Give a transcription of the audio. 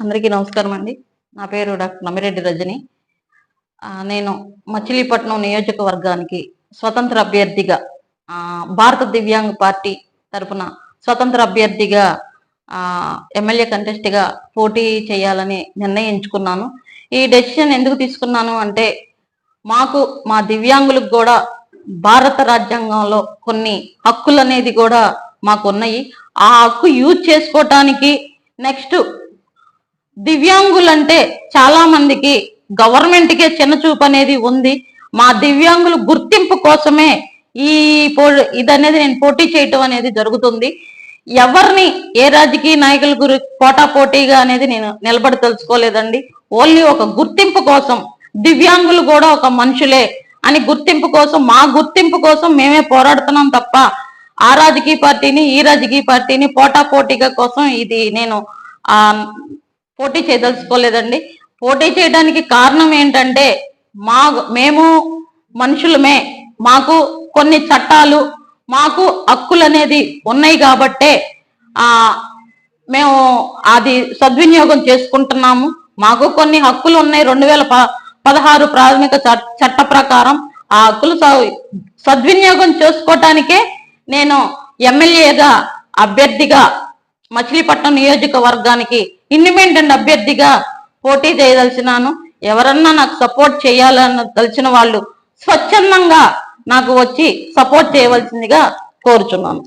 అందరికీ నమస్కారం అండి. నా పేరు డాక్టర్ నమిరెడ్డి రజని. నేను మచిలీపట్నం నియోజకవర్గానికి స్వతంత్ర అభ్యర్థిగా ఆ, భారత దివ్యాంగ్ పార్టీ తరపున స్వతంత్ర అభ్యర్థిగా ఆ, ఎమ్మెల్యే కంటెస్ట్గా పోటీ చేయాలని నిర్ణయించుకున్నాను. ఈ డెసిషన్ ఎందుకు తీసుకున్నాను అంటే మాకు మా దివ్యాంగులకు కూడా భారత రాజ్యాంగంలో కొన్ని హక్కులు అనేది కూడా మాకు ఉన్నాయి ఆ హక్కు యూజ్ చేసుకోవటానికి నెక్స్ట్ దివ్యాంగులంటే చాలా మందికి గవర్నమెంట్కే చిన్నచూపు అనేది ఉంది. మా దివ్యాంగుల గుర్తింపు కోసమే ఈ పో ఇదనేది నేను పోటీ చేయటం అనేది జరుగుతుంది. ఎవరిని ఏ రాజకీయ నాయకుల గురి పోటా పోటీగా అనేది నేను నిలబడి తెలుసుకోలేదండి ఓన్లీ ఒక గుర్తింపు కోసం దివ్యాంగులు కూడా ఒక మనుషులే అని గుర్తింపు కోసం మా గుర్తింపు కోసం మేమే పోరాడుతున్నాం తప్ప ఆ రాజకీయ పార్టీని ఈ రాజకీయ పార్టీని పోటా పోటీగా కోసం ఇది నేను ఆ పోటీ చేయదలుచుకోలేదండి. పోటీ చేయడానికి కారణం ఏంటంటే మా మేము మనుషులమే. మాకు కొన్ని చట్టాలు మాకు హక్కులు అనేది ఉన్నాయి కాబట్టే ఆ మేము అది సద్వినియోగం చేసుకుంటున్నాము. మాకు కొన్ని హక్కులు ఉన్నాయి. రెండు వేల ప- పదహారు ప్రాథమిక చట్ట ప్రకారం ఆ హక్కులు స- సద్వినియోగం చేసుకోవటానికే నేను ఎమ్మెల్యేగా అభ్యర్థిగా మచిలీపట్నం నియోజకవర్గానికి ఇండిపెండెంట్ అభ్యర్థిగా పోటీ చేయదలిచినాను. ఎవరన్నా నాకు సపోర్ట్ చేయాలని దలిచిన వాళ్ళు స్వచ్ఛందంగా నాకు వచ్చి సపోర్ట్ చేయవలసిందిగా కోరుచున్నాను.